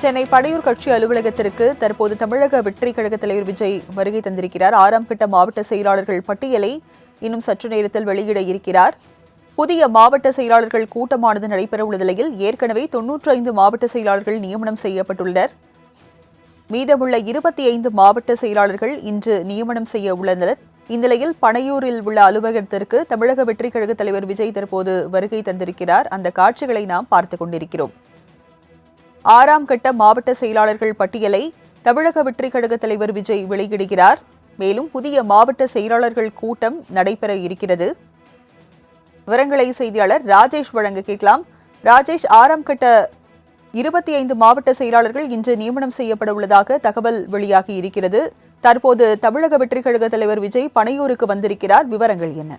சென்னை படையூர் கட்சி அலுவலகத்திற்கு தற்போது தமிழக வெற்றி கழக தலைவர் விஜய் வருகை தந்திருக்கிறார். ஆறாம் கட்ட மாவட்ட செயலாளர்கள் பட்டியலை இன்னும் சற்று நேரத்தில் வெளியிட இருக்கிறார். புதிய மாவட்ட செயலாளர்கள் கூட்டமானது நடைபெறவுள்ள நிலையில் ஏற்கனவே தொன்னூற்றி ஐந்து மாவட்ட செயலாளர்கள் நியமனம் செய்யப்பட்டுள்ளனர். மீதமுள்ள இருபத்தி ஐந்து மாவட்ட செயலாளர்கள் இன்று நியமனம் செய்ய உள்ளனர். இந்நிலையில் பனையூரில் உள்ள அலுவலகத்திற்கு தமிழக வெற்றிக் கழக தலைவர் விஜய் தற்போது வருகை தந்திருக்கிறார். அந்த காட்சிகளை நாம் பார்த்துக் கொண்டிருக்கிறோம். ஆறாம் கட்ட மாவட்ட செயலாளர்கள் பட்டியலை தமிழக வெற்றிக் கழக தலைவர் விஜய் வெளியிடுகிறார். மேலும் புதிய மாவட்ட செயலாளர்கள் கூட்டம் நடைபெற இருக்கிறது. விவரங்களை செய்தியாளர் ராஜேஷ் வழங்க கேட்கலாம். ராஜேஷ் ஆறாம் கட்ட இருபத்தி ஐந்து மாவட்ட செயலாளர்கள் இன்று நியமனம் செய்யப்பட உள்ளதாக தகவல் வெளியாகி இருக்கிறது. தற்போது தமிழக வெற்றிக் கழக தலைவர் விஜய் பனையூருக்கு வந்திருக்கிறார். விவரங்கள் என்ன?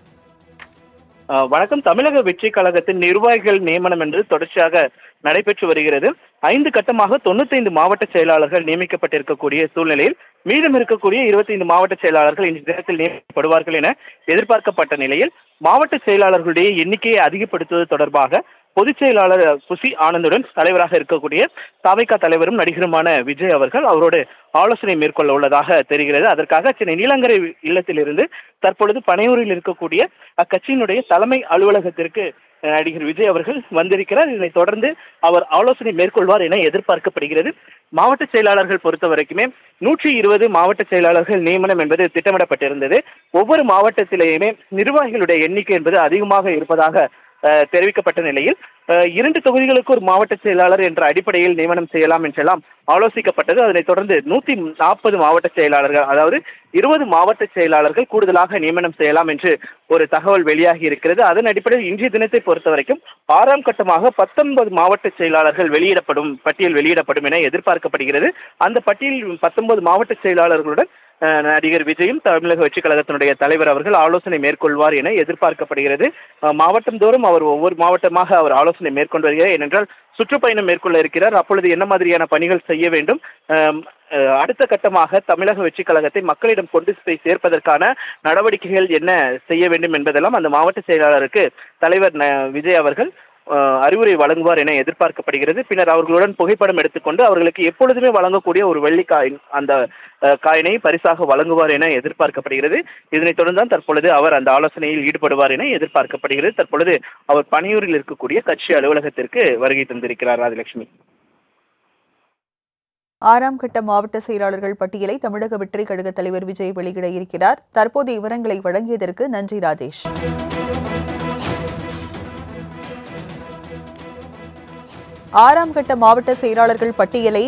வணக்கம். தமிழக வெற்றி கழகத்தின் நிர்வாகிகள் நியமனம் என்று தொடர்ச்சியாக நடைபெற்று வருகிறது. ஐந்து கட்டமாக தொண்ணூத்தைந்து மாவட்ட செயலாளர்கள் நியமிக்கப்பட்டிருக்கக்கூடிய சூழ்நிலையில் மீதம் இருக்கக்கூடிய இருபத்தைந்து மாவட்ட செயலாளர்கள் இன்று தினத்தில் நியமிக்கப்படுவார்கள் என எதிர்பார்க்கப்பட்ட நிலையில் மாவட்ட செயலாளர்களுடைய எண்ணிக்கையை அதிகப்படுத்துவது தொடர்பாக பொதுச் செயலாளர் சுசி ஆனந்துடன் தலைவராக இருக்கக்கூடிய தாவைக்கா தலைவரும் நடிகருமான விஜய் அவர்கள் அவரோடு ஆலோசனை மேற்கொள்ள உள்ளதாக தெரிகிறது. அதற்காக சென்னை நீலங்கரை இல்லத்திலிருந்து தற்பொழுது பனையூரில் இருக்கக்கூடிய அக்கட்சியினுடைய தலைமை அலுவலகத்திற்கு நடிகர் விஜய் அவர்கள் வந்திருக்கிறார். இதனை தொடர்ந்து அவர் ஆலோசனை மேற்கொள்வார் என எதிர்பார்க்கப்படுகிறது. மாவட்ட செயலாளர்கள் பொறுத்த வரைக்குமே நூற்றி இருபது மாவட்ட செயலாளர்கள் நியமனம் என்பது திட்டமிடப்பட்டிருந்தது. ஒவ்வொரு மாவட்டத்திலேயுமே நிர்வாகிகளுடைய எண்ணிக்கை என்பது அதிகமாக இருப்பதாக தெரிவிக்கப்பட்ட நிலையில் இரண்டு தொகுதிகளுக்கு ஒரு மாவட்ட செயலாளர் என்ற அடிப்படையில் நியமனம் செய்யலாம் என்றெல்லாம் ஆலோசிக்கப்பட்டது. அதனைத் தொடர்ந்து நூத்தி நாற்பது மாவட்ட செயலாளர்கள் அதாவது இருபது மாவட்ட செயலாளர்கள் கூடுதலாக நியமனம் செய்யலாம் என்று ஒரு தகவல் வெளியாகி இருக்கிறது. அதன் அடிப்படையில் இன்றைய தினத்தை பொறுத்த வரைக்கும் ஆறாம் கட்டமாக பத்தொன்பது மாவட்ட செயலாளர்கள் வெளியிடப்படும் பட்டியல் வெளியிடப்படும் என எதிர்பார்க்கப்படுகிறது. அந்த பட்டியலில் பத்தொன்பது மாவட்ட செயலாளர்களுடன் நடிகர் விஜயும் தமிழக வெற்றிக் கழகத்தினுடைய தலைவர் அவர்கள் ஆலோசனை மேற்கொள்வார் என எதிர்பார்க்கப்படுகிறது. மாவட்டம் தோறும் அவர் ஒவ்வொரு மாவட்டமாக அவர் ஆலோசனை மேற்கொண்டு வருகிறார். ஏனென்றால் சுற்றுப்பயணம் மேற்கொள்ள இருக்கிறார். அப்பொழுது என்ன மாதிரியான பணிகள் செய்ய வேண்டும்? அடுத்த கட்டமாக தமிழக வெற்றிக் கழகத்தை மக்களிடம் கொண்டு போய் சேர்ப்பதற்கான நடவடிக்கைகள் என்ன செய்ய வேண்டும் என்பதெல்லாம் அந்த மாவட்ட செயலாளருக்கு தலைவர் ந- விஜய் அவர்கள் அறிவுரை வழங்குவார் என எதிர்பார்க்கப்படுகிறது. பின்னர் அவர்களுடன் புகைப்படம் எடுத்துக்கொண்டு அவர்களுக்கு எப்பொழுதுமே வழங்கக்கூடிய ஒரு வெள்ளி காயின் அந்த காயினை பரிசாக வழங்குவார் என எதிர்பார்க்கப்படுகிறது. இதனைத் தொடர்ந்து தான் தற்பொழுது அவர் அந்த ஆலோசனையில் ஈடுபடுவார் என எதிர்பார்க்கப்படுகிறது. தற்பொழுது அவர் பணியூரில் இருக்கக்கூடிய கட்சி அலுவலகத்திற்கு வருகை தந்திருக்கிறார் ராஜலட்சுமி. ஆறாம் கட்ட மாவட்ட செயலாளர்கள் பட்டியலை தமிழக வெற்றி கழக தலைவர் விஜய் வெளியிட இருக்கிறார். தற்போது விவரங்களை வழங்கியதற்கு நன்றி ராஜேஷ். ஆறாம் கட்ட மாவட்ட செயலாளர்கள் பட்டியலை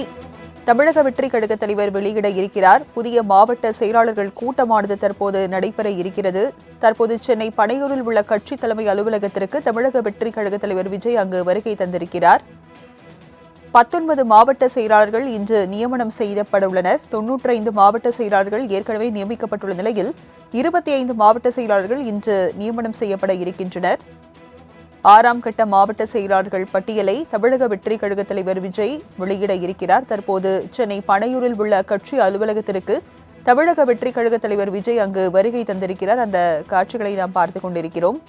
தமிழக வெற்றி கழக தலைவர் வெளியிட இருக்கிறார். புதிய மாவட்ட செயலாளர்கள் கூட்டமானது தற்போது நடைபெற இருக்கிறது. தற்போது சென்னை பனையூரில் உள்ள கட்சி தலைமை அலுவலகத்திற்கு தமிழக வெற்றி கழக தலைவர் விஜய் அங்கு வருகை தந்திருக்கிறார். பத்தொன்பது மாவட்ட செயலாளர்கள் இன்று நியமனம் செய்யப்பட உள்ளனர். தொன்னூற்றி ஐந்து மாவட்ட செயலாளர்கள் ஏற்கனவே நியமிக்கப்பட்டுள்ள நிலையில் இருபத்தி ஐந்து மாவட்ட செயலாளர்கள் இன்று நியமனம் செய்யப்பட இருக்கின்றனர். ஆறாம் கட்ட மாவட்ட செயலாளர்கள் பட்டியலை தமிழக வெற்றி கழக தலைவர் விஜய் வெளியிட இருக்கிறார். தற்போது சென்னை பனையூரில் உள்ள கட்சி அலுவலகத்திற்கு தமிழக வெற்றி கழக தலைவர் விஜய் அங்கு வருகை தந்திருக்கிறார். அந்த காட்சிகளை நாம் பார்த்துக் கொண்டிருக்கிறோம்.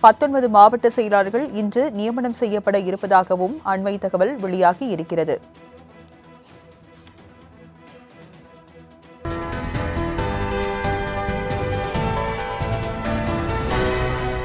பத்தொன்பது மாவட்ட செயலாளர்கள் இன்று நியமனம் செய்யப்பட இருப்பதாகவும் அண்மை தகவல் வெளியாகி இருக்கிறது.